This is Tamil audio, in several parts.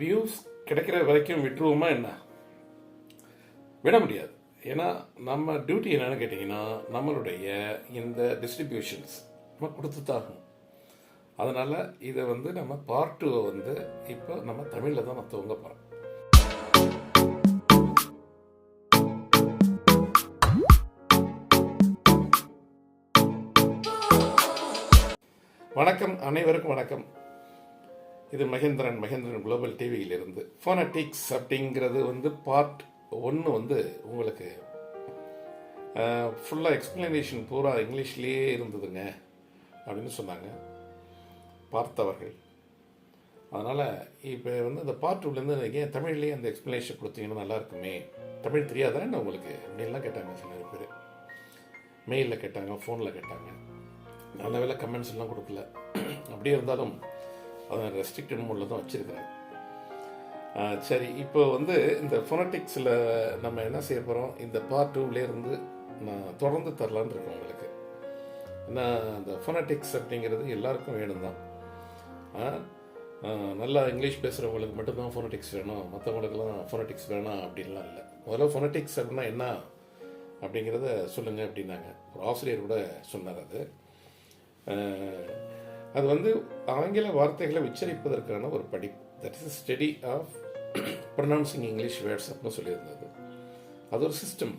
வியூஸ் கிடைக்கிற வரைக்கும் விட்டுருவோமா என்ன? விட முடியாது. ஏன்னா நம்ம டியூட்டி என்னென்னு கேட்டிங்கன்னா நம்மளுடைய இந்த டிஸ்ட்ரிபியூஷன்ஸ் நம்ம கொடுத்து தான் அதனால் இதை வந்து நம்ம பார்ட் டூவை வந்து இப்போ நம்ம தமிழில் தான் நான் துவங்க போகிறோம் வணக்கம். அனைவருக்கும் வணக்கம். இது மகேந்திரன் மகேந்திரன் குளோபல் டிவியிலிருந்து ஃபோனட்டிக்ஸ் அப்படிங்கிறது வந்து பார்ட் ஒன்று வந்து உங்களுக்கு ஃபுல்லாக எக்ஸ்பிளனேஷன் பூரா இங்கிலீஷ்லேயே இருந்ததுங்க அப்படின்னு சொன்னாங்க. பார்த்தவர்கள். அதனால் இப்போ வந்து அந்த பார்ட் டூலேருந்து ஏன் தமிழ்லேயே அந்த எக்ஸ்ப்ளனேஷன் கொடுத்தீங்கன்னா நல்லா இருக்குமே? தமிழ் தெரியாதானே உங்களுக்கு? அப்படின்லாம் கேட்டாங்க சில பேர். மெயிலில் கேட்டாங்க ஃபோனில் கேட்டாங்க. நல்ல வேலை கமெண்ட்ஸ் எல்லாம் கொடுக்கல. அப்படியே இருந்தாலும் அதை ரெஸ்ட்ரிக்டட் மோடில் தான் வச்சுருக்கிறாங்க. சரி இப்போ வந்து இந்த ஃபொனட்டிக்ஸில் நம்ம என்ன செய்ய போகிறோம் இந்த பார்ட் டூவிலேருந்து நான் தொடர்ந்து தரலான்னு இருக்கேன் உங்களுக்கு. ஏன்னா அந்த ஃபொனட்டிக்ஸ் அப்படிங்கிறது எல்லாருக்கும் வேணும் தான் நல்லா இங்கிலீஷ் பேசுகிறவங்களுக்கு மட்டும்தான் ஃபோனட்டிக்ஸ் வேணும். மற்றவங்களுக்குலாம் ஃபோனட்டிக்ஸ் வேணாம் அப்படின்லாம் இல்லை. முதல்ல ஃபோனட்டிக்ஸ் அப்படின்னா என்ன அப்படிங்கிறத சொல்லுங்கள் அப்படின்னாங்க. ஒரு ஆசிரியர் கூட சொன்னார் அது. அது வந்து ஆங்கில வார்த்தைகளை உச்சரிப்பதற்கான ஒரு படிப்பு. That is study of pronouncing English words அப்படின்னு சொல்லியிருந்தது. அது ஒரு சிஸ்டம்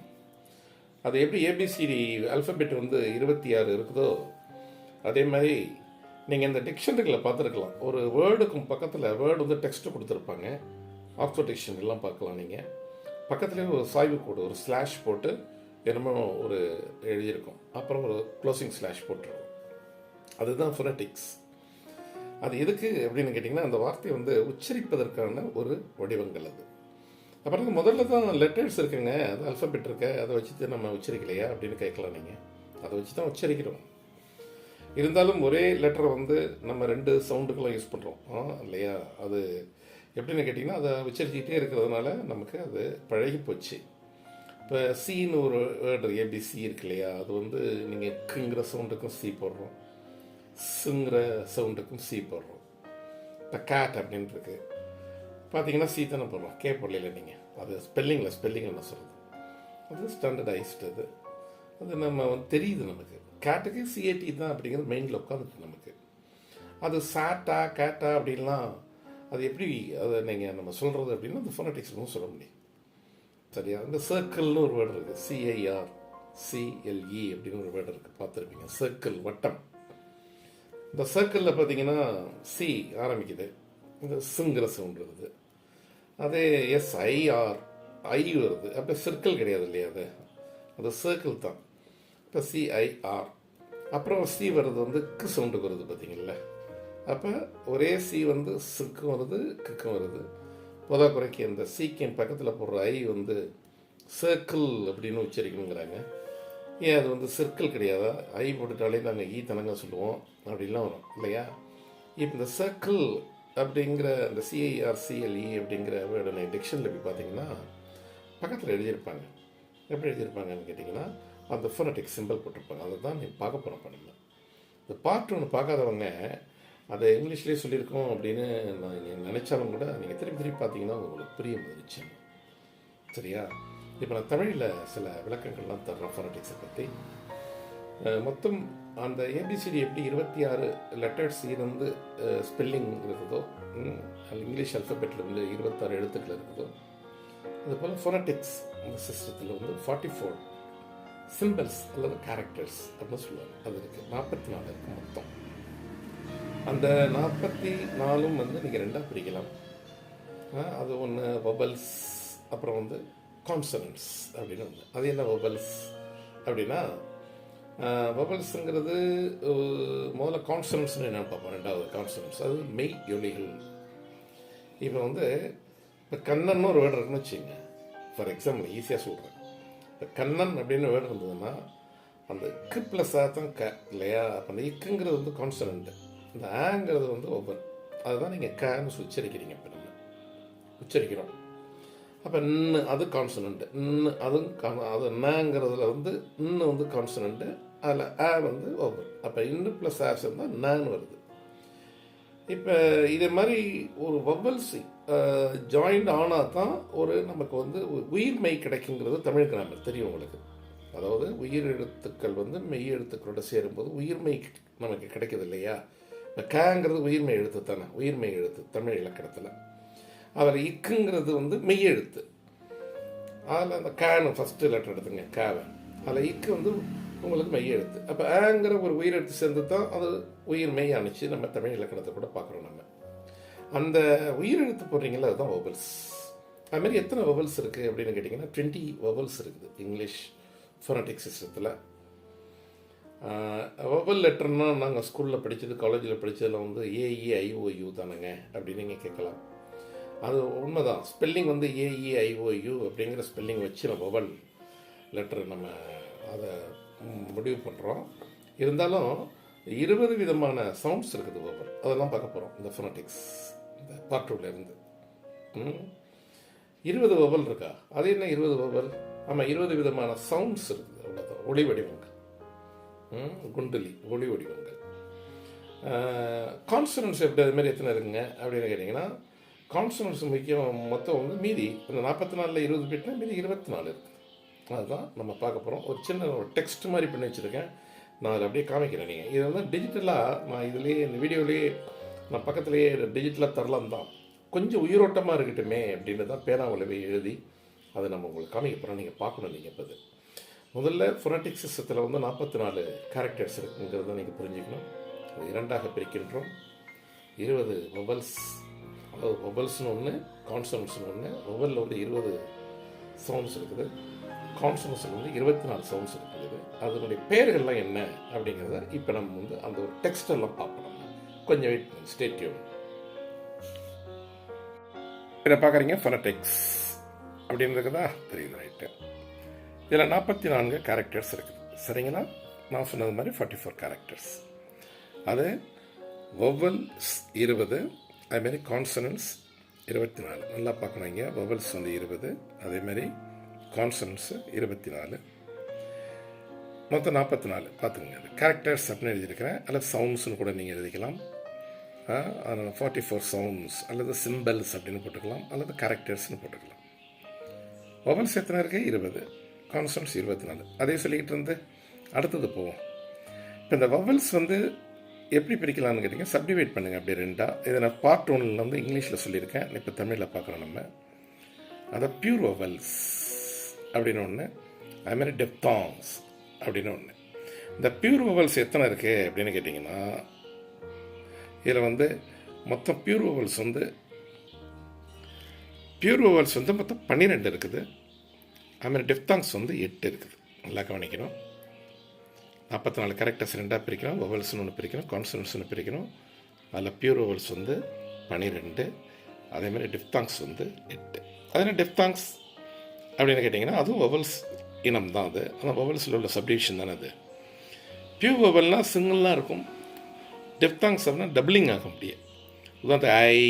அது எப்படி ஏபிசிடி அல்ஃபபெட் வந்து இருபத்தி ஆறு இருக்குதோ அதே மாதிரி நீங்கள் இந்த டிக்ஷனரிகளை பார்த்துருக்கலாம். ஒரு வேர்டுக்கும் பக்கத்தில் வேர்டு வந்து டெக்ஸ்ட் கொடுத்துருப்பாங்க. ஆக்ஸ்போர்ட் டிக்ஷனரிலாம் பார்க்கலாம் நீங்கள் பக்கத்துலேயே ஒரு சாய்வு கோடு ஒரு ஸ்லாஷ் போட்டு என்னமோ ஒரு எழுதியிருக்கும். அப்புறம் ஒரு க்ளோசிங் ஸ்லாஷ் போட்டிருக்கும். அதுதான் ஃபொனட்டிக்ஸ் அது எதுக்கு அப்படின்னு கேட்டிங்கன்னா அந்த வார்த்தையை வந்து உச்சரிப்பதற்கான ஒரு வடிவங்கள் அது. அப்புறம் வந்து முதல்ல தான் லெட்டர்ஸ் இருக்குங்க. அது அல்ஃபபெட் இருக்க அதை வச்சு நம்ம உச்சரிக்கலையா அப்படின்னு கேட்கலாம் நீங்கள் அதை வச்சு தான் உச்சரிக்கிறோம். இருந்தாலும் ஒரே லெட்டரை வந்து நம்ம ரெண்டு சவுண்டுக்கெல்லாம் யூஸ் பண்ணுறோம் இல்லையா? அது எப்படின்னு கேட்டிங்கன்னா அதை உச்சரிச்சுக்கிட்டே இருக்கிறதுனால நமக்கு அது பழகி போச்சு. இப்போ சீன்னு ஒரு வேர்டு ஏபிசி இருக்கு இல்லையா? அது வந்து நீங்கள் கிங்கிற சவுண்டுக்கும் சி போடுறோம். சுங்கிற சவுண்டுக்கும் சி போடுறோம். இப்போ கேட் அப்படின்னு இருக்கு. பார்த்தீங்கன்னா சி தானே போடுறோம். கே போடல நீங்கள் அது ஸ்பெல்லிங்கில் ஸ்பெல்லிங்கில் நான் சொல்கிறது அது ஸ்டாண்டர்டைஸ்டு அது. அது நம்ம வந்து தெரியுது நமக்கு. கேட்டுக்கு சிஏடி தான் அப்படிங்கிறது மைண்டில் உட்காந்துருக்கு நமக்கு. அது சாட்டா கேட்டா அப்படின்லாம் அது எப்படி அதை நீங்கள் நம்ம சொல்கிறது அப்படின்னா அந்த ஃபோனட்டிக்ஸ்லும் சொல்ல முடியும். சரியா? இந்த சர்க்கிள்னு ஒரு வேர்டு இருக்குது சிஐஆர் சிஎல்இ அப்படின்னு ஒரு வேர்டு இருக்குது பார்த்துருப்பீங்க. சர்க்கிள் வட்டம். இந்த சர்க்கிளில் பார்த்தீங்கன்னா சி ஆரம்பிக்குது. இந்த சிங்கிற சவுண்ட் வருது. அதே எஸ் ஐஆர் ஐ வருது. அப்போ சர்க்கிள் கிடையாது இல்லையா அது? அது சர்க்கிள் தான். இப்போ சிஐஆர் அப்புறம் சி வர்றது வந்து கு சவுண்டுக்கு வருது பார்த்தீங்களா அப்போ ஒரே சி வந்து சிக்கும் வருது கிக்கும் வருது. பொதா குறைக்கு அந்த சீக்கின் பக்கத்தில் போடுற ஐ வந்து சர்க்கிள் அப்படின்னு உச்சரிக்கணுங்கிறாங்க. ஏன் அது வந்து சர்க்கிள் கிடையாதா? ஐ போட்டுட்டாலே நாங்கள் ஈ e தனங்க சொல்லுவோம். அப்படின்லாம் வரும் இல்லையா? இப்போ இந்த சர்க்கிள் அப்படிங்கிற அந்த சிஐஆர்சிஎல்இ அப்படிங்கிற வேர்டு டிக்ஷனில் போய் பார்த்தீங்கன்னா பக்கத்தில் எழுதியிருப்பாங்க. எப்படி எழுதியிருப்பாங்கன்னு கேட்டிங்கன்னா அந்த ஃபோனட்டிக் சிம்பிள் போட்டிருப்பாங்க. அதை தான் நீ பார்க்க போகிறோம் பண்ணுங்க இந்த பார்ட் ஒன்று பார்க்காதவங்க அதை இங்கிலீஷ்லேயே சொல்லியிருக்கோம் அப்படின்னு நான் நீங்க நினைச்சாலும் கூட நீங்கள் திருப்பி திருப்பி பார்த்தீங்கன்னா உங்களுக்கு புரிய வந்துருச்சு சரியா? இப்போ நான் தமிழில் சில விளக்கங்கள்லாம் தர்றேன் ஃபோனட்டிக்ஸை பற்றி மொத்தம் அந்த ஏபிசிடி எப்படி இருபத்தி ஆறு லெட்டர்ஸ் இருந்து ஸ்பெல்லிங் இருக்குதோ இங்கிலீஷ் அல்ஃபபெட்டில் வந்து இருபத்தாறு எழுத்துக்கள் இருக்குதோ அதுபோல் ஃபோனட்டிக்ஸ் இந்த சிஸ்டத்தில் வந்து ஃபார்ட்டி ஃபோர் சிம்பிள்ஸ் அல்லது கேரக்டர்ஸ் அப்படின்னு சொல்லுவாங்க. அது இருக்குது நாற்பத்தி நாலு இருக்குது மொத்தம். அந்த நாற்பத்தி நாலும் வந்து நீங்கள் ரெண்டாக பிரிக்கலாம். அது ஒன்று வபல்ஸ் அப்புறம் வந்து கான்சனன்ஸ் அப்படின்னு ஒன்று அது என்ன வபல்ஸ் அப்படின்னா வபல்ஸுங்கிறது முதல்ல கான்சனன்ஸ்னு என்ன பார்ப்போம் ரெண்டாவது கான்சனன்ஸ் அது மெய் ஒலிகள். இப்போ வந்து இப்போ கண்ணன் ஒரு வேர்டு இருக்குன்னு வச்சுங்க ஃபார் எக்ஸாம்பிள் ஈஸியாக சொல்கிறேன் இப்போ கண்ணன் அப்படின்னு வேர்டு இருந்ததுன்னா அந்த க்கு ப்ளஸ் தான் க இல்லையா? அப்போ அந்த இக்குங்கிறது வந்து கான்சனண்ட்டு இந்த ஆங்கிறது வந்து ஒவ்வொரு அதுதான் நீங்கள் கன்னு உச்சரிக்கிறீங்க இப்போ நம்ம. உச்சரிக்கிறோம். அப்போ இன்னு அது கான்சனண்ட்டு இன்னு அதுவும் அது நாங்கிறதுல வந்து இன்னும் வந்து கான்சனண்ட்டு அதில் ஆ வந்து ஒவ்வொரு அப்போ இன்னு ப்ளஸ் ஆ சேர்ந்தால் நான் வருது. இப்போ இதே மாதிரி ஒரு வவ்வல்ஸ் ஜாயிண்ட் ஆனால் தான் ஒரு நமக்கு வந்து உயிர்மை கிடைக்குங்கிறது தமிழ் கிராமர் தெரியும் உங்களுக்கு. அதாவது உயிர் எழுத்துக்கள் வந்து மெய் எழுத்துக்களோட சேரும்போது உயிர்மை நமக்கு கிடைக்கிது இல்லையா? இப்போ கேங்கிறது உயிர்மை எழுத்து தானே உயிர்மை எழுத்து தமிழ் இலக்கணத்தில். அதில் இக்குங்கிறது வந்து மெய்யெழுத்து. அதில் அந்த கேனு ஃபஸ்ட்டு லெட்டர் எடுத்துங்க கேவை அதில் இக்கு வந்து உங்களுக்கு மெய்யெழுத்து. அப்போ ஏங்கிற ஒரு உயிரெழுத்து சேர்ந்து தான் அது உயிர் மெய் அணிச்சு நம்ம தமிழ் இலக்கணத்தை கூட பார்க்குறோம் நம்ம. அந்த உயிரெழுத்து போடுறீங்களா அதுதான் வவல்ஸ் அதுமாரி எத்தனை வவல்ஸ் இருக்குது அப்படின்னு கேட்டிங்கன்னா டுவெண்ட்டி வவல்ஸ் இருக்குது இங்கிலீஷ் ஃபோனட்டிக் சிஸ்டத்தில் வவல் லெட்டர்னால் நாங்கள் ஸ்கூலில் படித்தது காலேஜில் படித்ததில் வந்து ஏஇஐஓயு தானுங்க அப்படின்னு நீங்கள் கேட்கலாம். அது உண்மைதான். ஸ்பெல்லிங் வந்து ஏஇஐஓயு அப்படிங்கிற ஸ்பெல்லிங் வச்சு நம்ம வவல் லெட்டர் நம்ம அதை முடிவு பண்ணுறோம் இருந்தாலும் இருபது விதமான சவுண்ட்ஸ் இருக்குது வவல் அதெல்லாம் பார்க்க போகிறோம் இந்த ஃபோனட்டிக்ஸ் இந்த பார்ட் இருபது வவல் இருக்கா? அது என்ன இருபது வவல் ஆமாம் இருபது விதமான சவுண்ட்ஸ் இருக்குது அவ்வளோதான் ஒளி வடிவங்கள். ம், குண்டலி ஒளி வடிவங்கள். கான்சனன்ஸ் எப்படி? அது மாதிரி எத்தனை இருக்குங்க? அப்படின்னு கேட்டிங்கன்னா கான்சனன்ஸ் முக்கியம் மொத்தம் வந்து மீதி அந்த நாற்பத்தி நாலில் இருபது பிட்னா மீதி இருபத்தி நாலு இருக்குது அதுதான் நம்ம பார்க்க போகிறோம் ஒரு சின்ன ஒரு டெக்ஸ்ட் மாதிரி பண்ணி வச்சுருக்கேன். நான் அதை அப்படியே காமிக்கிறேன் நீங்கள் இதை வந்து டிஜிட்டலாக நான் இதுலேயே இந்த வீடியோலேயே நான் பக்கத்துலேயே டிஜிட்டலாக தரலாம் தான். கொஞ்சம் உயிரோட்டமாக இருக்கட்டுமே அப்படின்னு தான் பேனாவில் எழுதி அதை நம்ம உங்களுக்கு காமிக்க போகிறோம் நீங்கள் பார்க்கணும் நீங்கள் இப்போ முதல்ல ஃபொனட்டிக் சிஸ்டத்தில் வந்து நாற்பத்தி நாலு கேரக்டர்ஸ் இருக்குங்கிறத நீங்கள் புரிஞ்சுக்கணும். இரண்டாக பிரிக்கின்றோம். இருபது மொபைல்ஸ் அது வொவல்ஸ்னு ஒன்று கான்சனன்ஸ்னு ஒன்று வொவலில் வந்து இருபது சவுண்ட்ஸ் இருக்குது. கான்சனன்ஸில் வந்து இருபத்தி நாலு சவுண்ட்ஸ் இருக்குது. அதனுடைய பெயர்கள்லாம் என்ன அப்படிங்கிறத இப்போ நம்ம வந்து அந்த ஒரு டெக்ஸ்டெல்லாம் பார்ப்போம். கொஞ்சம் வெயிட் ஸ்டேட்யூன் இதை பார்க்குறீங்க ஃபனடெக்ஸ் அப்படின்னு இருக்குதா தெரியுது ரைட்டு இதில் நாற்பத்தி நான்கு கேரக்டர்ஸ் இருக்குது. சரிங்களா? நான் சொன்னது மாதிரி ஃபார்ட்டி ஃபோர் கேரக்டர்ஸ் அது வொவல்ஸ் இருபது அதேமாரி கான்சனன்ஸ் இருபத்தி நாலு நல்லா பார்க்கணும் இங்கே வொவல்ஸ் வந்து இருபது. அதேமாரி கான்சனன்ஸு இருபத்தி நாலு மொத்தம் நாற்பத்தி நாலு பார்த்துக்கோங்க. அது கேரக்டர்ஸ் அப்படின்னு எழுதியிருக்கிறேன். அல்லது சவுண்ட்ஸ்னு கூட நீங்கள் எழுதிக்கலாம். அதனால் ஃபார்ட்டி ஃபோர் சவுண்ட்ஸ் அல்லது சிம்பல்ஸ் அப்படின்னு போட்டுக்கலாம். அல்லது கேரக்டர்ஸ்னு போட்டுக்கலாம். வவல்ஸ் எத்தனை இருக்கு? இருபது. கான்சன்ட்ஸ் இருபத்தி நாலு அதே சொல்லிக்கிட்டு இருந்து அடுத்தது போவோம். இப்போ இந்த வவல்ஸ் வந்து எப்படி பிரிக்கலாம்னு கேட்டிங்க? சப்டிவைட் பண்ணுங்கள் அப்படியே ரெண்டாக இதை நான் பார்ட் ஒன்னில் வந்து இங்கிலீஷில் சொல்லியிருக்கேன். இப்போ தமிழில் பார்க்குறோம் நம்ம. அதை பியூர் வவல்ஸ் அப்படின்னு ஒன்று அதுமாதிரி டெப்தாங்ஸ் அப்படின்னு ஒன்று இந்த பியூர் வவல்ஸ் எத்தனை இருக்குது அப்படின்னு கேட்டிங்கன்னா இதில் வந்து மொத்தம் பியூர் வவல்ஸ் வந்து பியூர் வவல்ஸ் வந்து மொத்தம் பன்னிரெண்டு இருக்குது. அதுமாதிரி டெப்தாங்ஸ் வந்து எட்டு இருக்குது. நல்லா கவனிக்கணும். நாற்பத்தி நாலு கேரக்டர்ஸ் ரெண்டாக பிரிக்கணும் வவல்ஸ்னு ஒன்று பிரிக்கணும். கான்சனன்ஸ்னு ஒன்று பிரிக்கணும். அதில் பியூர் வவல்ஸ் வந்து பன்னிரெண்டு அதேமாதிரி டிப்தாங்ஸ் வந்து எட்டு. அதனால் டிப்தாங்ஸ் அப்படின்னு கேட்டிங்கன்னா அதுவும் வவல்ஸ் இனம் தான் அது ஆனால் வவல்ஸில் உள்ள சப்டிவிஷன் தானே அது. பியூர் வவல்னால் சிங்கிளாக இருக்கும். டெப்தாங்ஸ் அப்படின்னா டபுளிங் ஆகும் அப்படியே உதாரணத்து ஐ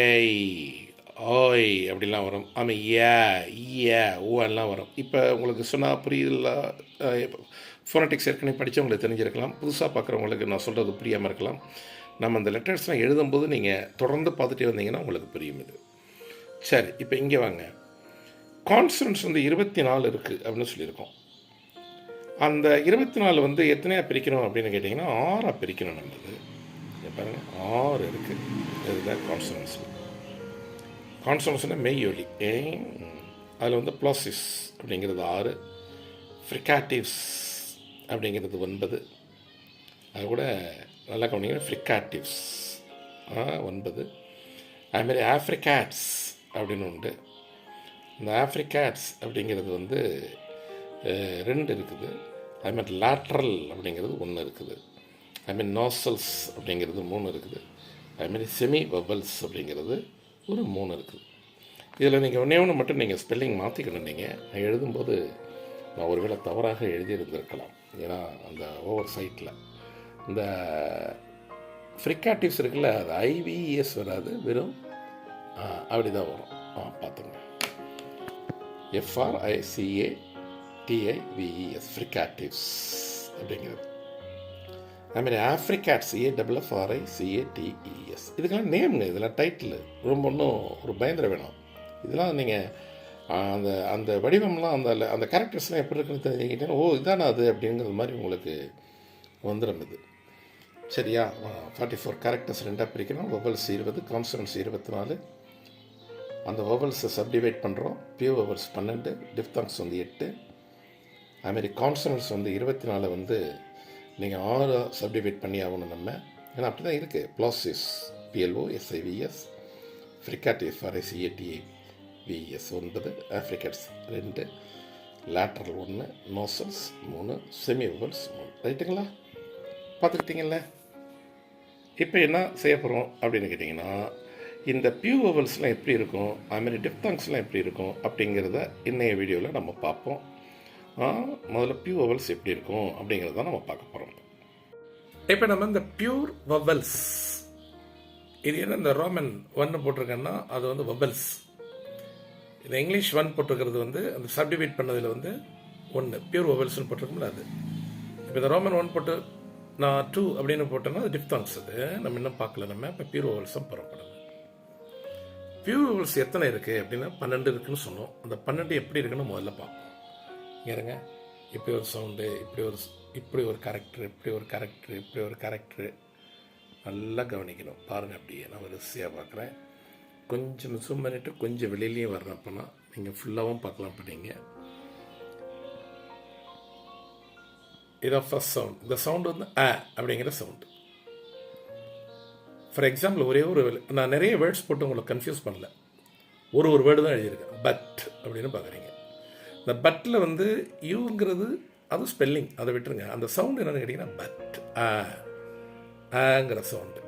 ஏய் ஓய் அப்படிலாம் வரும். ஆமாம் ஏ ஏ ஓ எல்லாம் வரும். இப்போ உங்களுக்கு சொன்னால் புரியல ஃபோனட்டிக்ஸ் ஏற்கனவே படித்தவங்களுக்கு தெரிஞ்சிருக்கலாம். புதுசாக பார்க்குறவங்களுக்கு நான் சொல்கிறது புரியாமல் இருக்கலாம். நம்ம அந்த லெட்டர்ஸ்லாம் எழுதும்போது நீங்கள் தொடர்ந்து பார்த்துட்டே வந்தீங்கன்னா உங்களுக்கு புரியும் இது. சரி இப்போ இங்கே வாங்க. கான்ஸ்டன்ஸ் வந்து இருபத்தி நாலு இருக்குது அப்படின்னு சொல்லியிருக்கோம். அந்த இருபத்தி நாலு வந்து எத்தனையாக பிரிக்கணும் அப்படின்னு கேட்டிங்கன்னா ஆறாக பிரிக்கணும் நம்மது பாருங்கள் ஆறு இருக்குது இதுதான் கான்ஸ்டன்ஸ் கான்ஸ்டன்ஸ்னால் மெய்யொலி அதில் வந்து ப்ளாசிஸ் அப்படிங்கிறது ஆறு. ஃப்ரிகாட்டிவ்ஸ் அப்படிங்கிறது ஒன்பது. அது கூட நல்லா கவனிங்க ஃப்ரிகாட்டிவ்ஸ் ஒன்பது. அதுமாரி ஆஃப்ரிக்காட்ஸ் அப்படின்னு உண்டு. இந்த ஆஃப்ரிக்காட்ஸ் அப்படிங்கிறது வந்து ரெண்டு இருக்குது. அதுமாதிரி லேட்ரல் அப்படிங்கிறது ஒன்று இருக்குது. அதுமாரி நாசல்ஸ் அப்படிங்கிறது மூணு இருக்குது. அதுமாரி செமி வவல்ஸ் அப்படிங்கிறது ஒரு மூணு இருக்குது. இதில் நீங்கள் ஒன்றே ஒன்று மட்டும் நீங்கள் ஸ்பெல்லிங் மாற்றிக்கணும் நீங்கள் நான் எழுதும்போது நான் ஒருவேளை தவறாக எழுதியிருந்திருக்கலாம். ஏன்னா அந்த ஓவர் சைட்டில் இந்த ஃப்ரிக்காட்டிவ்ஸ் இருக்குல்ல அது ஐவிஎஸ் வராது வெறும் அப்படி தான் வரும். ஆ பார்த்துங்க. எஃப்ஆர்ஐசிஏ டிஐவிஇஎஸ் ஃப்ரிக்காட்டிவ்ஸ் அப்படிங்கிறது. அதுமாதிரி ஆஃப்ரிகாட் சிஏ டபுள் சிஏ ஆர்ஐ சிஏடிஇஎஸ் இதுக்கெல்லாம் நேமுங்க இதெல்லாம் டைட்டில் ரொம்ப ஒன்றும் ஒரு பயந்துட வேணும். இதெல்லாம் நீங்கள் அந்த அந்த வடிவம்லாம் அந்த அந்த கேரக்டர்ஸ்லாம் எப்படி இருக்குன்னு தெரிஞ்சுக்கிட்டீங்கன்னா ஓ இதானே அது அப்படிங்கிறது மாதிரி உங்களுக்கு வந்துடும் இது. சரியா? ஃபார்ட்டி ஃபோர் கேரக்டர்ஸ் ரெண்டாக பிரிக்கிறோம் வவல்ஸ் இருபது கான்சனன்ஸ் இருபத்தி நாலு. அந்த வவல்ஸை சப்டிவைட் பண்ணுறோம் பியூ வவல்ஸ் பன்னெண்டு டிஃப்தாங்ஸ் வந்து எட்டு. அதுமாரி கான்சனன்ஸ் வந்து இருபத்தி நாலு வந்து நீங்கள் ஆறு சப்டிவைட் பண்ணி ஆகணும் நம்ம. ஏன்னா அப்படி தான் இருக்குது ப்ளாசிஸ் பிஎல்ஓ எஸ்ஐவிஎஸ் ஃப்ரிகாட் எஃப்ஆர்ஐசிஏடிஏ விஎஸ் ஒன்பது ஆஃப்ரிக்கட்ஸ் ரெண்டு லேட்ரல் ஒன்று நோசல்ஸ் மூணு செமி வவல்ஸ் மூணு. ரைட்டுங்களா பார்த்துக்கிட்டிங்கல்ல? இப்போ என்ன செய்ய போகிறோம் அப்படின்னு கேட்டிங்கன்னா இந்த பியூ ஓவல்ஸ்லாம் எப்படி இருக்கும்? அதுமாரி டிப்தாங்ஸ்லாம் எப்படி இருக்கும்? அப்படிங்கிறத இன்றைய வீடியோவில் நம்ம பார்ப்போம். முதல்ல பியூ வவல்ஸ் எப்படி இருக்கும்? அப்படிங்கிறத நம்ம பார்க்க போகிறோம் இப்போ நம்ம இந்த பியூர் வவல்ஸ் இது என்ன இந்த ரோமன் ஒன்று போட்டிருக்கேன்னா அது வந்து வவல்ஸ் இந்த இங்கிலீஷ் ஒன் போட்டிருக்கிறது வந்து அந்த சப்டிவைட் பண்ணதில் வந்து ஒன்று பியூர் ஓவல்ஸ்னு போட்டிருக்கோம்ல அது. இப்போ இந்த ரோமன் ஒன் போட்டு நான் டூ அப்படின்னு போட்டேன்னா அது டிப்தாங்ஸ் அது. நம்ம இன்னும் பார்க்கல நம்ம இப்போ பியூர் ஓவல்ஸ் தான் போகிறோம் பியூர் ஓவல்ஸ் எத்தனை இருக்குது அப்படின்னா பன்னெண்டு இருக்குன்னு சொன்னோம். அந்த பன்னெண்டு எப்படி இருக்குன்னு முதல்ல பார்ப்போம். இறங்க இப்படி ஒரு சவுண்டு இப்படி ஒரு இப்படி ஒரு கேரக்டர் இப்படி ஒரு கேரக்டர் இப்படி ஒரு கேரக்டர் நல்லா கவனிக்கணும். பாருங்கள் அப்படியே நான் வரிசையாக பார்க்குறேன். கொஞ்சம் ஜூம் பண்ணிவிட்டு கொஞ்சம் வெளியிலையும் வர்றப்பனா நீங்கள் ஃபுல்லாகவும் பார்க்கலாம் பண்ணீங்க இதான் ஃபர்ஸ்ட் சவுண்ட் இந்த சவுண்டு வந்து ஆ அப்படிங்கிற சவுண்டு ஃபார் எக்ஸாம்பிள் ஒரே ஒரு நான் நிறைய வேர்ட்ஸ் போட்டு உங்களை கன்ஃபியூஸ் பண்ணல. ஒரு ஒரு வேர்டு தான் எழுதியிருக்கேன். பட் அப்படின்னு பார்க்குறீங்க. இந்த பட்டில் வந்து யூங்கிறது அது ஸ்பெல்லிங் அதை விட்டுருங்க. அந்த சவுண்ட் என்னென்னு கேட்டிங்கன்னா பட் ஆ ஆங்கிற சவுண்டு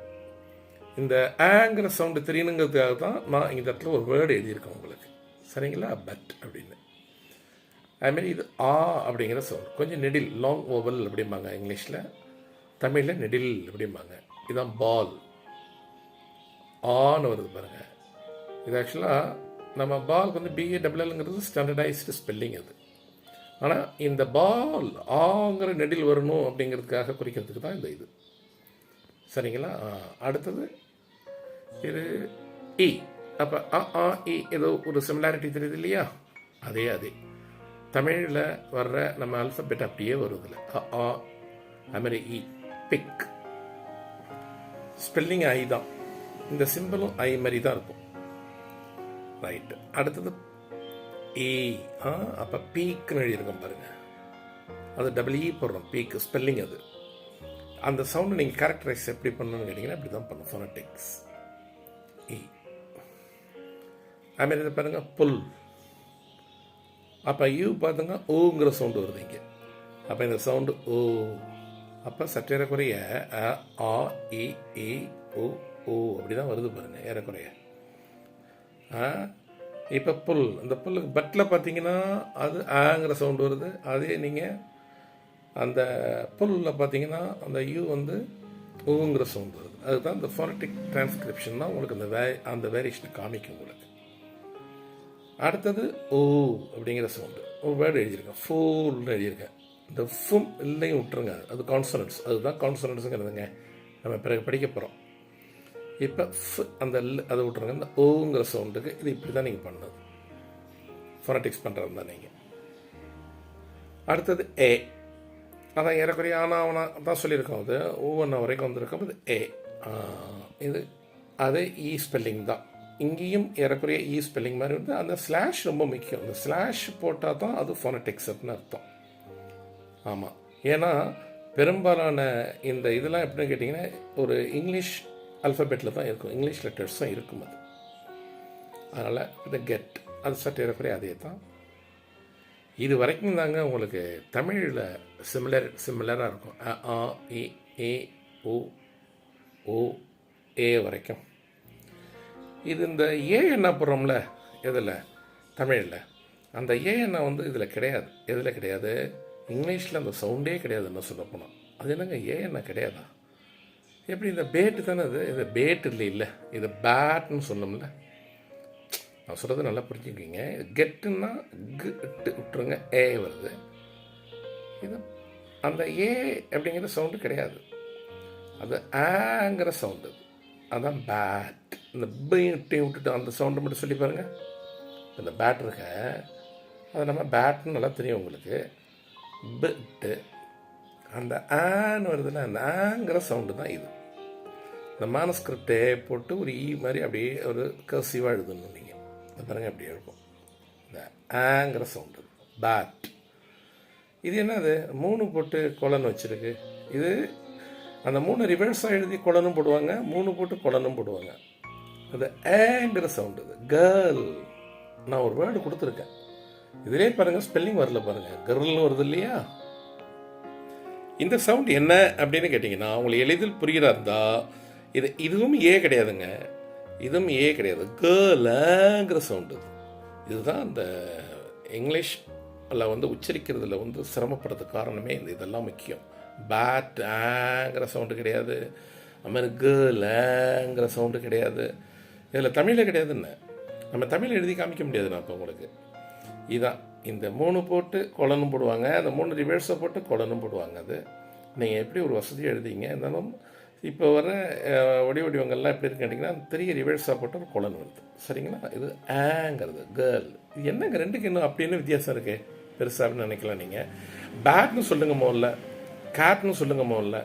இந்த ஆங்கிற சவுண்டு தெரியணுங்கிறதுக்காக தான் நான் இந்த இடத்துல ஒரு வேர்டு எழுதியிருக்கேன் உங்களுக்கு. சரிங்களா? பட் அப்படின்னு. அதுமாரி இது ஆ அப்படிங்கிற சவுண்ட் கொஞ்சம் நெடில் லாங் ஓவல் அப்படிம்பாங்க இங்கிலீஷில். தமிழில் நெடில் அப்படிம்பாங்க. இதுதான் பால் ஆன்னு வருது பாருங்கள் இது ஆக்சுவலாக நம்ம பால் வந்து பிஏ டபிள்எல்ங்கிறது ஸ்டாண்டர்டைஸ்டு ஸ்பெல்லிங் அது. ஆனால் இந்த பால் ஆங்கிற நெடில் வரணும் அப்படிங்கிறதுக்காக குறிக்கிறதுக்கு தான் இந்த இது. சரிங்களா? ஆ, அடுத்தது இது e. இ அப்போ அ ஆ இ ஏதோ ஒரு சிமிலாரிட்டி தெரியுது இல்லையா? அதே அதே. தமிழில் வர்ற நம்ம அல்ஃபபெட் அப்படியே வருதில்ல அ ஆ அது இ பிக் ஸ்பெல்லிங் ஐ தான். இந்த சிம்பிளும் ஐ மாதிரி தான் இருக்கும். ரைட் அடுத்தது ஏ ஆ அப்போ பீக்குன்னு எழுதியிருக்கோம் பாருங்க. அது டபுள் இ e போடுறோம். பீக்கு ஸ்பெல்லிங் அது. அந்த சவுண்டு நீங்கள் கேரக்டரைஸ் எப்படி பண்ணணும்னு கேட்டிங்கன்னா இப்படி தான் பண்ணும். ஃபோனட்டிக்ஸ் இ இதை பாருங்க புல். அப்போ யூ பார்த்துங்க ஓங்கிற சவுண்டு வருது இங்கே. அப்போ இந்த சவுண்டு ஓ. அப்போ சற்று ஏறக்குறைய அ ஆ இ இ ஓ ஓ அப்படி தான் வருது பாருங்கள் ஏறக்குறைய. ஆ இப்போ புல். அந்த புல்லுக்கு பட்டில் பார்த்தீங்கன்னா அது ஆங்கிற சவுண்டு வருது. அதே நீங்கள் அந்த புல்லில் பார்த்தீங்கன்னா அந்த யூ வந்து ஓங்கிற சவுண்டு வருது. அதுதான் இந்த ஃபோனட்டிக் டிரான்ஸ்கிரிப்ஷன் தான் உங்களுக்கு அந்த வே அந்த வேரியேஷனை காமிக்கும் உங்களுக்கு. அடுத்தது ஓ அப்படிங்கிற சவுண்டு ஒரு வேர்டு எழுதியிருக்கேன். ஃபூல்னு எழுதியிருக்கேன். இந்த ஃபும் இல்லையும் விட்டுருங்க. அது கான்சனன்ஸ் அதுதான் கான்சனன்ஸுங்கிறதுங்க நம்ம பிறகு படிக்க போகிறோம் இப்போ ஃப் அந்த ல் அதை விட்டுருங்க. இந்த ஓங்கிற சவுண்டுக்கு இது இப்படி தான் நீங்கள் பண்ணது ஃபோனட்டிக்ஸ் பண்ணுறது தான் நீங்கள் அடுத்தது ஏ அதான் ஏறக்குறைய ஆனா அவனா தான் சொல்லியிருக்கோம். அது ஒவ்வொன்றா வரைக்கும் வந்திருக்கும் அது ஏ இது அது இ ஸ்பெல்லிங் தான் இங்கேயும் ஏறக்குறைய இ ஸ்பெல்லிங் மாதிரி வந்து அந்த ஸ்லாஷ் ரொம்ப முக்கியம் அந்த ஸ்லாஷ் போட்டால் தான் அது ஃபோனட்டிக்ஸ்னு அர்த்தம் ஆமாம் ஏன்னா பெரும்பாலான இந்த இதெல்லாம் எப்படின்னு கேட்டிங்கன்னா ஒரு இங்கிலீஷ் அல்ஃபபெட்டில் தான் இருக்கும் இங்கிலீஷ் லெட்டர்ஸ் தான் இருக்கும் அது அதனால் இந்த கெட் அது சற்று ஏறக்குறைய அதே தான் இது வரைக்கும் தாங்க உங்களுக்கு தமிழில் சிமிலர் சிமிலராக இருக்கும் அ ஆ இ ஏ ஓ ஓ ஏ வரைக்கும். இது இந்த ஏ என்ன போடுறோம்ல எதில்? தமிழில். அந்த ஏ என்ன வந்து இதில் கிடையாது. எதில் கிடையாது? இங்கிலீஷில் அந்த சவுண்டே கிடையாது என்ன சொல்ல போனால் அது என்னங்க? ஏ என்ன கிடையாதா? எப்படி இந்த பேட்டு தானே இது? இது பேட் இல்லை இல்லை. இது பேட்னு சொன்னோம்ல. நான் சொல்கிறது நல்லா புரிஞ்சுக்கிங்க கெட்டுன்னா கெட்டு விட்டுருங்க. ஏ வருது. இது அந்த ஏ அப்படிங்கிற சவுண்டு கிடையாது. அது ஆங்கிற சவுண்டு அது. அதுதான் பேட் இந்த பீட்டையும் விட்டுட்டு அந்த சவுண்டை மட்டும் சொல்லி பாருங்க. இந்த பேட் இருக்க அது நம்ம பேட்னு நல்லா தெரியும் உங்களுக்கு. பிட்டு அந்த ஆன்னு வருதுன்னா அந்த ஆங்கிற சவுண்டு தான் இது. இந்த மானஸ்கிரிப்டே போட்டு ஒரு ஈ மாதிரி அப்படியே ஒரு கசிவாக எழுதணும் நீங்கள் அது பாருங்க அப்படியே இருக்கும். இந்த ஆங்கிற சவுண்டு பேட் இது என்னது? மூணு போட்டு கொலன் வச்சுருக்கு. இது அந்த மூணு ரிவர்ஸாக எழுதி குளனும் போடுவாங்க மூணு போட்டு குளனும் போடுவாங்க. அது ஏங்கிற சவுண்டு இது. கேர்ள் நான் ஒரு வேர்டு கொடுத்துருக்கேன். இதிலே பாருங்கள் ஸ்பெல்லிங் வரல பாருங்கள் கேர்ள்னு வருது இல்லையா? இந்த சவுண்ட் என்ன அப்படின்னு கேட்டிங்கன்னா உங்களுக்கு எளிதில் புரிகிறா இருந்தால் இது இதுவும் ஏ கிடையாதுங்க. இதுவும் ஏ கிடையாது. கேர்லங்கிற சவுண்டு இதுதான் இந்த இங்கிலீஷ்ல வந்து உச்சரிக்கிறதுல வந்து சிரமப்படுறதுக்கு காரணமே இந்த இதெல்லாம் முக்கியம். பேட் ஆங்கிற சவுண்டு கிடையாது. அது மாதிரி சவுண்டு கிடையாது. இதில் தமிழில் கிடையாதுன்னு நம்ம தமிழ் எழுதி காமிக்க முடியாது நான் இப்போ உங்களுக்கு. இதுதான் இந்த மூணு போட்டு குழனும் போடுவாங்க. அந்த மூணு ரிவர்ஸை போட்டு கொலனும் போடுவாங்க அது. நீங்கள் எப்படி ஒரு வசதி எழுதிங்க இருந்தாலும் இப்போ வர ஒடி வடிவங்கள்லாம் எப்படி இருக்குன்னு கேட்டிங்கன்னா பெரிய ரிவர்ஸாக போட்டு ஒரு கொலன் வருது. சரிங்களா? இது ஏங்கிறது கேர்ள் இது என்னங்க ரெண்டுக்கு இன்னும் அப்படின்னு வித்தியாசம் இருக்குது பெருசாக நினைக்கலாம் நீங்கள் பேட்னு சொல்லுங்க முதல்ல. கேட்னு சொல்லுங்க முதல்ல.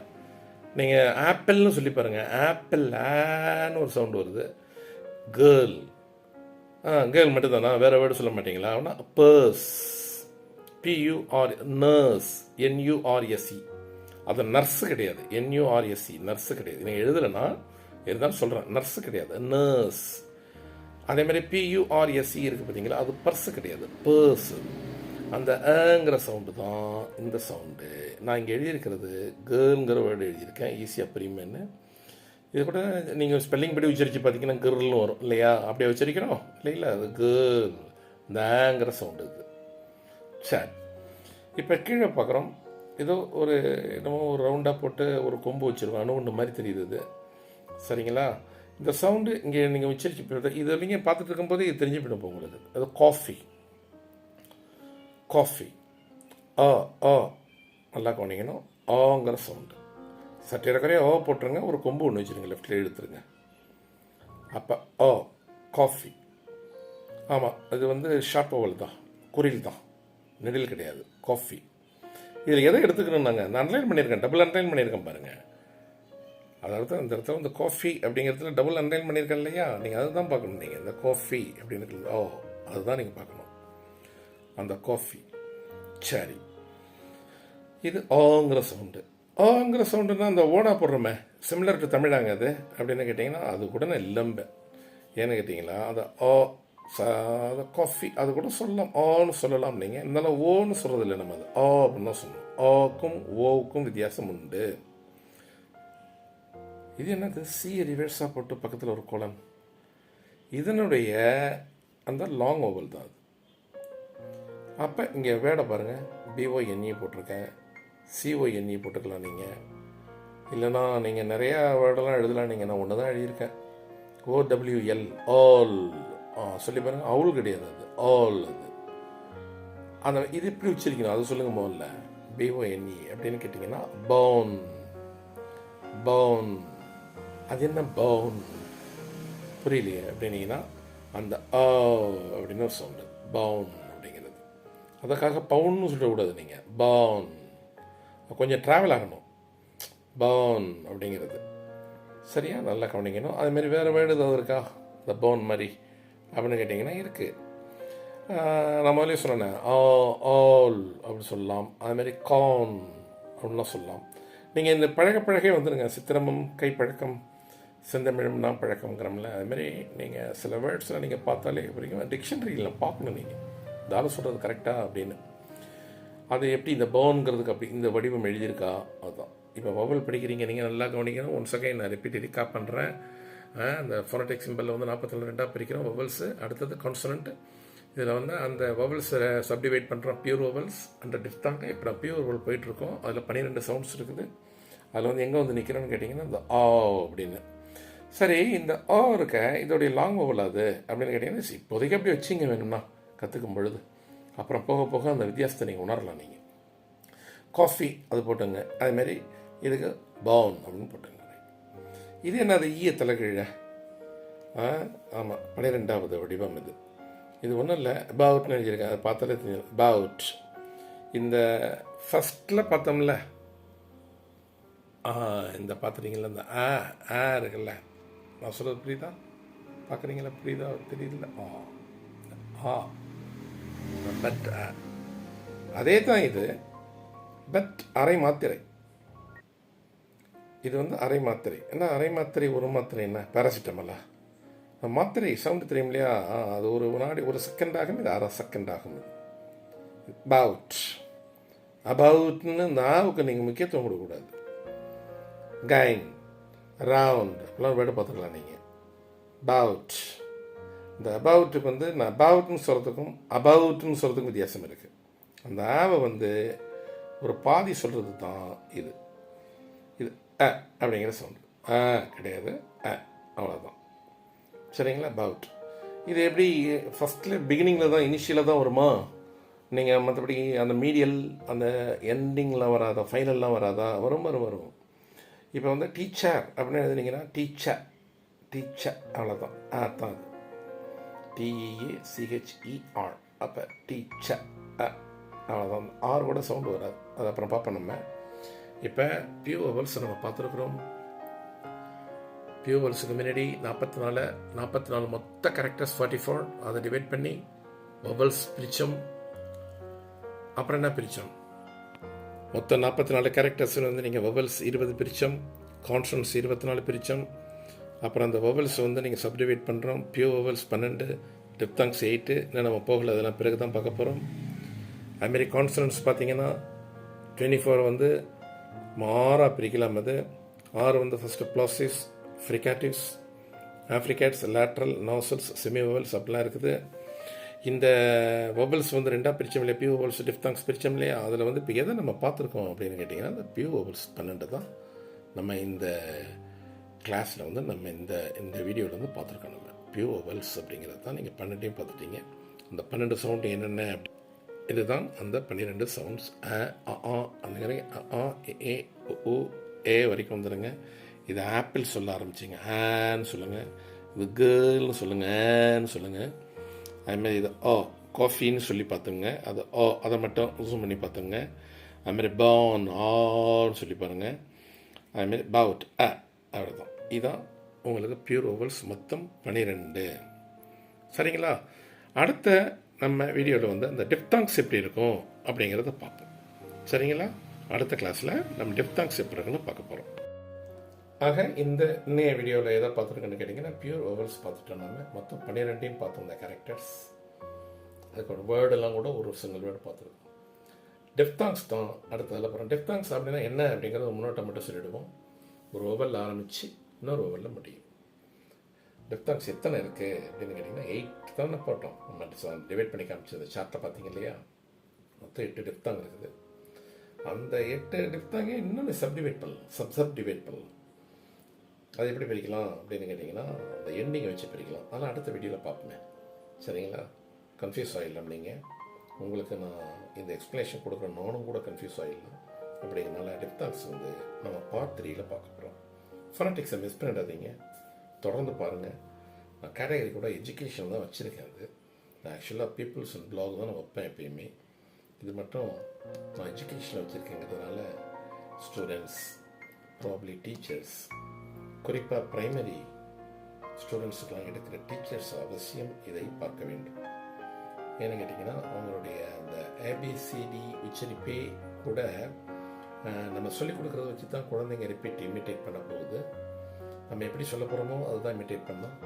நீங்கள் ஆப்பிள்னு சொல்லி பாருங்கள் ஆப்பிள் ஆன்னு ஒரு சவுண்டு வருது. கேர்ள் ஆ கேர்ள் மட்டும்தானா? வேறு வேர்டு சொல்ல மாட்டீங்களா? அப்படின்னா பர்ஸ் பியூஆர் நர்ஸ் என்யூஆர்எஸ்சி அது நர்ஸு கிடையாது. என்யூஆர்எஸ்சி நர்ஸு கிடையாது. நீங்கள் எழுதலைன்னா இருந்தாலும் சொல்கிறேன் நர்ஸு கிடையாது. நர்ஸ் அதே மாதிரி பியூஆர்எஸ்சி இருக்குது பார்த்தீங்களா அது பர்ஸு கிடையாது. பர்ஸு அந்த ஏங்கிற சவுண்டு தான் இந்த சவுண்டு நான் இங்கே எழுதியிருக்கிறது கேர்ங்கிற வேர்டு எழுதியிருக்கேன். ஈஸியாக புரியுமேன்னு. இது கூட நீங்கள் ஸ்பெல்லிங் படி உச்சரித்து பார்த்தீங்கன்னா கிர்ல்னு வரும் இல்லையா? அப்படியே உச்சரிக்கிறோம்? இல்லைங்களா அது கேர் இந்த ஏங்கிற சவுண்டு இது. சரி. இப்போ கீழே பார்க்குறோம். ஏதோ ஒரு என்னமோ ஒரு ரவுண்டாக போட்டு ஒரு கொம்பு வச்சுருக்கோம் அணுகுண்டு மாதிரி தெரியுது இது. சரிங்களா? இந்த சவுண்டு இங்கே நீங்கள் உச்சரிச்சு இதை நீங்கள் பார்த்துட்டு இருக்கும்போது இது தெரிஞ்சு போயிடும் உங்களுக்கு. அது காஃபி காஃபி ஆ ஆ நல்லா கவனிக்கணும். ஆங்கிற சவுண்டு சட்டை இறக்கறையே ஓ போட்டுருங்க. ஒரு கொம்பு ஒன்று வச்சுருங்க. லெஃப்டில் எடுத்துருங்க அப்போ ஓ காஃபி ஆமாம் அது வந்து ஷார்ப் ஓவல் தான். குறில் தான். நெடில் கிடையாது. காஃபி இதில் எதை எடுத்துக்கணும் நாங்கள் நான் அன்லைன் பண்ணியிருக்கேன். டபுள் அன்லைன் பண்ணியிருக்கேன் பாருங்கள் அதாவது அந்த இடத்துல வந்து காஃபி அப்படிங்கிறதுல டபுள் அன்லைன் பண்ணியிருக்கேன் இல்லையா? நீங்கள் அதுதான் பார்க்கணும். நீங்கள் இந்த காஃபி அப்படின்னு ஓ அதுதான் நீங்கள் பார்க்கணும். அந்த காஃபி சரி இது ஆங்கிற சவுண்டு ஆங்கிற சவுண்டுனா அந்த ஓடா போடுறோமே. சிமிலர் டு தமிழாங்க அது. அப்படின்னு கேட்டிங்கன்னா அது கூட நான் இல்லம்பேன் ஏன்னு கேட்டிங்களா அந்த ஓ ச காஃபி அது கூட சொல்லலாம். ஆன்னு சொல்லலாம் நீங்கள் இருந்தாலும் ஓன்னு சொல்கிறது இல்லை நம்ம அது. ஆ அப்படின்னு தான் சொல்லணும் ஓக்கும் ஓவுக்கும் வித்தியாசம் உண்டு. இது என்னது? சி ரிவர்ஸாக போட்டு பக்கத்தில் ஒரு குளம். இதனுடைய அந்த லாங் ஓவல் தான் அது. அப்போ இங்கே வேடை பாருங்கள் பிஓஎன்இ போட்டிருக்கேன். சிஓஎன்இ போட்டுக்கலாம் நீங்கள் இல்லைன்னா நீங்கள் நிறையா வேர்டெல்லாம் எழுதலாம். நீங்கள் நான் ஒன்று தான் எழுதியிருக்கேன் ஓடபிள்யூஎல் ஆல் ஆ சொல்லி பாருங்கள் அவுல் கிடையாது அது. ஆல் அது. அந்த இது எப்படி உச்சரிக்கணும்? அது சொல்லுங்கள் முதல்ல. பிஓஎன்இ அப்படின்னு கேட்டிங்கன்னா பவுன் பவுன் அது என்ன பவுன் புரியலையே. அப்படின்னீங்கன்னா அந்த ஆ அப்படின்னு ஒரு சவுண்டு பவுன் அதற்காக அதுக்காக பவுன்னு சொல்லக்கூடாது நீங்கள் பவுன். கொஞ்சம் ட்ராவல் ஆகணும். பவுன் அப்படிங்கிறது. சரியா? நல்லா கவனிக்கணும். அதுமாரி வேறு வேர்டு ஏதாவது இருக்கா? இந்த பவுன் மாதிரி அப்படின்னு கேட்டிங்கன்னா இருக்குது நான் முதலே சொன்னேன் ஆல் அப்படின்னு சொல்லலாம். அதுமாரி கான் அப்படின்லாம் சொல்லலாம். நீங்கள் இந்த பழக பழகே வந்துடுங்க சித்திரமும் கைப்பழக்கம் செந்தமிழும் நான் பழக்கங்கிறோம்ல அதுமாரி நீங்கள் சில வேர்ட்ஸில் நீங்கள் பார்த்தாலே புரியும் டிக்ஷனரியில் பார்க்கணும் நீங்கள் தால சொல்கிறது கரெக்டாக அப்படின்னு. அது எப்படி இந்த பவுன்ங்கிறதுக்கு அப்படி இந்த வடிவம் எழுதியிருக்கா? அதுதான் இப்போ வவல் படிக்கிறீங்க நீங்கள் நல்லா கவனிக்கணும். ஒன் செகண்ட் நான் ரிப்பீட் ரிகாப் பண்ணுறேன் அந்த ஃபோனட்டிக் சிம்பிளில் வந்து நாற்பத்தி ரெண்டாக பிரிக்கிறோம். வவல்ஸு அடுத்தது கான்சனண்ட் இதில் வந்து அந்த வவல்ஸை சப்டிவைட் பண்ணுறோம் பியூர் வவல்ஸ் அந்த டிஃப்தாங்க இப்போ நான் பியூர் வவல் போயிட்டுருக்கோம். அதில் பன்னிரெண்டு சவுண்ட்ஸ் இருக்குது. அதில் வந்து எங்கே வந்து நிற்கிறோன்னு கேட்டிங்கன்னா இந்த ஆ அப்படின்னு. சரி இந்த ஆ இருக்க இதோடைய லாங் வவல் அது அப்படின்னு கேட்டிங்கன்னா இப்போதைக்கு அப்படி வச்சிங்க வேணும்னா கற்றுக்கும் பொழுது அப்புறம் போக போக அந்த வித்தியாசத்தை நீங்கள் உணரலாம் நீங்கள் காஃபி அது போட்டுங்க. அதேமாரி இதுக்கு பவுன் அப்படின்னு போட்டுங்க. இது என்னது ஈய தலைகீழ? ஆ ஆமாம் பன்னிரெண்டாவது வடிவம் இது. இது ஒன்றும் இல்லை. அபவுட்னு எழுதியிருக்கேன். அதை பார்த்தாலே தெரியும். அபவுட் இந்த ஃபஸ்ட்டில் பார்த்தோம்ல? ஆ இந்த பார்த்துட்டீங்களா இந்த ஆ ஆ இருக்குல்ல. நான் சொல்கிறது புரியுதா? பார்க்குறீங்களா? புரியுதா? தெரியுதுல்ல? ஆ. ஆ. பட் uh, அதே தான் இது. பட் அரை மாத்திரை. இது வந்து அரை மாத்திரை. என்ன அரை மாத்திரை ஒரு மாத்திரை என்ன? பேராசிட்டமலா மாத்திரை சவுண்டு தெரியும் இல்லையா? அது ஒரு வினாடி ஒரு செகண்ட் ஆகும் இது அரை செகண்ட் ஆகும். அபவுட் அபவுட்னு நாவுக்கு நீங்கள் முக்கியத்துவம் கொடுக்கக்கூடாது. கைன் ரவுண்ட் அப்படிலாம் வேர்டு பார்த்துக்கலாம் நீங்கள் பவுட் இந்த அபவுட்டுக்கு வந்து நான் அபவுட்னு சொல்கிறதுக்கும் அபவுட்னு சொல்கிறதுக்கும் வித்தியாசம் இருக்குது அந்த ஆவை வந்து ஒரு பாதி சொல்கிறது தான் இது. இது அ அப்படிங்கிற சவுண்டு. ஆ கிடையாது. அ அவ்வளோதான் சரிங்களா? அபவுட். இது எப்படி ஃபஸ்ட்டில் பிகினிங்கில் தான் இனிஷியலாக தான் வருமா? நீங்கள் மற்றபடி அந்த மீடியல் அந்த எண்டிங்கில் வராதா? ஃபைனல்லாம் வராதா? வரும் வரும் வரும். இப்போ வந்து டீச்சர் அப்படின்னு எழுதுனீங்கன்னா டீச்சர் டீச்சர் அவ்வளோதான் ஆ தான் அது. டிஇஏ சிஹெச்இஆர் அப்போ டீச்ச அவ்வளோதான் ஆறோட சவுண்டு வராது. அது அப்புறம் பார்ப்போம் நம்ம. இப்போ பியூவல்ஸ் நம்ம பார்த்துருக்குறோம். பியூவல்ஸுக்கு முன்னாடி நாற்பத்தி நாலு நாற்பத்தி நாலு மொத்த கரெக்டர்ஸ் ஃபார்ட்டி ஃபோர் அதை டிவைட் பண்ணி பபல்ஸ் பிரித்தோம் அப்புறம் என்ன பிரித்தோம் மொத்தம் நாற்பத்தி நாலு கேரக்டர்ஸில் வந்து நீங்கள் பபல்ஸ் இருபது பிரித்தோம் கான்ஸ்டன்ஸ் இருபத்தி நாலு பிரித்தோம் அப்புறம் அந்த வவல்ஸ் வந்து நீங்கள் சப்டிவேட் பண்ணுறோம் பியூ வவல்ஸ் பன்னெண்டு டிப்தாங்ஸ் எயிட்டு இன்னும் நம்ம போகல அதெல்லாம் பிறகு தான் பார்க்க போகிறோம் அதுமாரி கான்ஸ்டன்ஸ் பார்த்தீங்கன்னா டுவெண்ட்டி ஃபோர் வந்து ஆறாக பிரிக்கலாம் அது. ஆறு வந்து first plosives fricatives affricates lateral nasals semi vowels அப்படிலாம் இருக்குது. இந்த வபல்ஸ் வந்து ரெண்டாக பிரித்தோம் இல்லையா? பியூ ஓவல்ஸ் டிஃப்தாங்ஸ் பிரித்தோம் இல்லையா? அதில் வந்து இப்போ எதை நம்ம பார்த்துருக்கோம் அப்படின்னு கேட்டிங்கன்னா அந்த பியூ வபல்ஸ் பன்னெண்டு தான் நம்ம இந்த கிளாஸில் வந்து நம்ம இந்த இந்த வீடியோவில் வந்து பார்த்துருக்கோம் நம்ம. பியூ அப்படிங்கிறது தான் நீங்கள் பன்னெண்டையும் பார்த்துட்டீங்க. அந்த பன்னெண்டு சவுண்டு என்னென்ன அப்படி இதுதான் அந்த பன்னிரெண்டு சவுண்ட்ஸ் அ ஆ அந்த மாதிரி அ ஆ ஏ உ, ஏ வரைக்கும் வந்துடுங்க இது ஆப்பிள் சொல்ல ஆரம்பிச்சிங்க. ஆன்னு சொல்லுங்கள் இது கேர்ள்னு சொல்லுங்கள் ஆன்னு சொல்லுங்கள் அதுமாதிரி இது ஓ காஃபின்னு சொல்லி பார்த்துங்க. அது ஓ அதை மட்டும் ஜூம் பண்ணி பார்த்துங்க. அதுமாதிரி பான் ஆன்னு சொல்லி பாருங்கள் அதுமாரி பவுட் அ அவ்வளோதான் இதுதான் உங்களுக்கு பியூர் ஓவல்ஸ் மொத்தம் பன்னிரெண்டு சரிங்களா? அடுத்த நம்ம வீடியோவில் வந்து அந்த டிப்தாங்ஸ் எப்படி இருக்கும் அப்படிங்கிறத பார்ப்போம். சரிங்களா? அடுத்த கிளாஸில் நம்ம டிப்தாங்ஸ் எப்படி இருக்குன்னு பார்க்க போகிறோம் ஆக இந்த இன்னைய வீடியோவில் எதை பார்த்துருக்கேன்னு கேட்டிங்கன்னா பியூர் ஓவல்ஸ் பார்த்துட்டோம் நம்ம மொத்தம் பன்னிரெண்டையும் பார்த்தோம் இந்த கேரக்டர்ஸ் அதுக்கோட வேர்டெல்லாம் கூட ஒரு சிங்கிள் வேர்டு பார்த்துருக்கோம். டெப்தாங்ஸ் தான் அடுத்ததில் போகிறோம் டெப்தாங்ஸ் அப்படின்னா என்ன அப்படிங்கிறத முன்னோட்டம் மட்டும் சொல்லிவிடுவோம் ஒரு ஓவலில் ஆரம்பித்து இன்னொரு ஓவரில் முடியும் லெஃப்ட் டெப்தாங்ஸ் எத்தனை இருக்குது அப்படின்னு கேட்டிங்கன்னா எயிட் தானே போட்டோம். நம்ம டிவைட் பண்ணி காமிச்சது. சார்ட்டை பார்த்தீங்க இல்லையா? மொத்தம் எட்டு டெப்தாங் இருக்குது. அந்த எட்டு டெப்தாங்கே இன்னொன்று சப்டிவேட் பண்ணலாம். சப் டிவைட் பண்ணலாம். அது எப்படி பிரிக்கலாம் அப்படின்னு கேட்டிங்கன்னா அந்த எண்டிங்கை வச்சு பிரிக்கலாம். அதெல்லாம் அடுத்த வீடியோவில் பார்ப்போமே. சரிங்களா? கன்ஃபியூஸ் ஆகிடலாம் நீங்கள் உங்களுக்கு நான் இந்த எக்ஸ்ப்ளனேஷன் கொடுக்குற நானும் கூட கன்ஃபியூஸ் ஆகிடலாம் அப்படிங்கிறனால டெப்தாக்ஸ் வந்து நம்ம பார்ட் த்ரீயில் பார்க்க போகிறோம் ஃபனட்டிக்ஸை மிஸ் பண்ணிடாதீங்க. தொடர்ந்து பாருங்கள் நான் கேட்டகரி கூட எஜுகேஷன் தான் வச்சுருக்கேன் அது. நான் ஆக்சுவலாக பீப்புள்ஸ் அண்ட் பிளாக் தான் நான் வைப்பேன் எப்பயுமே. இது மட்டும் நான் எஜுகேஷன் வச்சுருக்கேங்கிறதுனால ஸ்டூடெண்ட்ஸ் ப்ராப்ளி டீச்சர்ஸ் குறிப்பாக ப்ரைமரி ஸ்டூடெண்ட்ஸுக்கெல்லாம் எடுக்கிற டீச்சர்ஸ் அவசியம் இதை பார்க்க வேண்டும். ஏன்னு கேட்டிங்கன்னா அவங்களுடைய அந்த ஏபிசிடி உச்சரிப்பே கூட நம்ம சொல்லிக் கொடுக்குறத வச்சு தான் குழந்தைங்க ரிப்பீட் இமிட்டேட் பண்ண போகுது. நம்ம எப்படி சொல்ல போகிறோமோ அதுதான் இமிட்டேட் பண்ணோம்.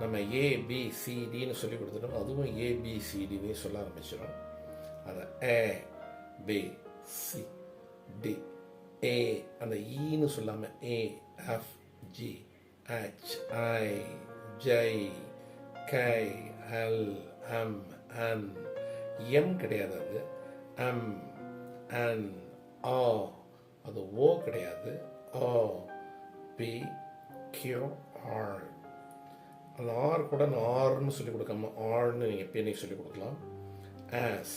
நம்ம ஏபிசிடின்னு சொல்லி கொடுத்துட்டோம். அதுவும் ஏபிசிடின்னு சொல்ல ஆரம்பிச்சிடும். அதை A B C D A அந்த e ஈன்னு சொல்லாமல் A F G H I J K L M N M கிடையாது அது. எம் அன் ஆ அது ஓ கிடையாது. ஆ பி கியூ ஆர். அந்த ஆர் கூட நான் ஆர்னு சொல்லி கொடுக்காம ஆர்னு நீங்கள் பேனை சொல்லி கொடுக்கலாம். As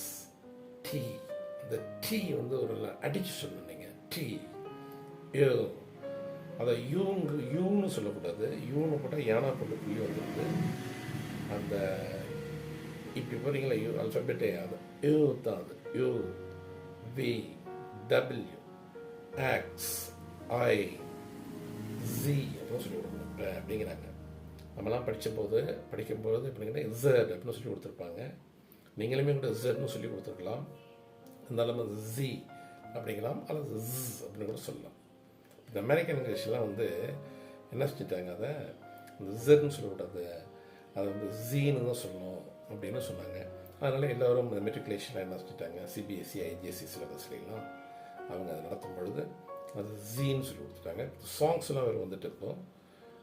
D. இந்த டி வந்து ஒரு அடிச்சு சொல்லணும் நீங்கள் டி யூ. அதை யூங்கு யூன்னு சொல்லக்கூடாது யூன்னு போட்டால் யானா கொண்டு புள்ளி வந்துடுது அந்த இப்படி போகிறீங்களா யூ அல்ஃபபெட்டே அது யூ தான் அது. U V. W X Y Z அப்படின்னு சொல்லி கொடுக்கணும். அப்படிங்கிறாங்க. நம்மலாம் படித்தபோது படிக்கும்போது எப்படிங்கன்னா இசட் அப்படின்னு சொல்லி கொடுத்துருப்பாங்க. நீங்களுமே கூட இசட்னு சொல்லி கொடுத்துருக்கலாம். இருந்தாலும் அது ஜி அப்படிங்கலாம் அல்லது ஜ் அப்படின்னு கூட சொல்லலாம். இந்த அமெரிக்கன் இங்கிலீஷ்லாம் வந்து என்ன செஞ்சிட்டாங்க அதை? இந்த இசட்னு சொல்லக்கூடாது அதை வந்து ஜீன்னு தான் சொல்லணும் அப்படின்னு சொன்னாங்க. அதனால் எல்லோரும் இந்த மெட்ரிகுலேஷனில் என்ன செஞ்சிட்டாங்க? சிபிஎஸ்சி ஐஜிஎஸ்சி சிலபஸ்லாம் அவங்க அதை நடத்தும் பொழுது அது ஜீன்னு சொல்லி கொடுத்துட்டாங்க. சாங்ஸ்லாம் வேறு வந்துட்டு இருக்கும்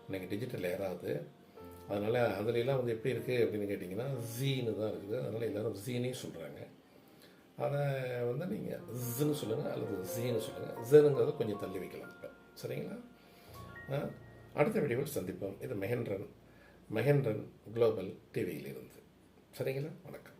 இன்றைக்கி டிஜிட்டல் ஏறாது அதனால் அதுலலாம் வந்து எப்படி இருக்குது அப்படின்னு கேட்டிங்கன்னா ஜீனு தான் இருக்குது. அதனால் எல்லோரும் ஜீனே சொல்கிறாங்க அதை வந்து நீங்கள் ஜின்னு சொல்லுங்கள் அல்லது ஜீன்னு சொல்லுங்கள் ஜனுங்கிறத கொஞ்சம் தள்ளி வைக்கலாம் இப்போ. சரிங்களா? அடுத்த வீடியோவில் சந்திப்போம். இது மெஹேந்திரன். மெஹேந்திரன் குளோபல் டிவியிலிருந்து சரிங்களா? வணக்கம்.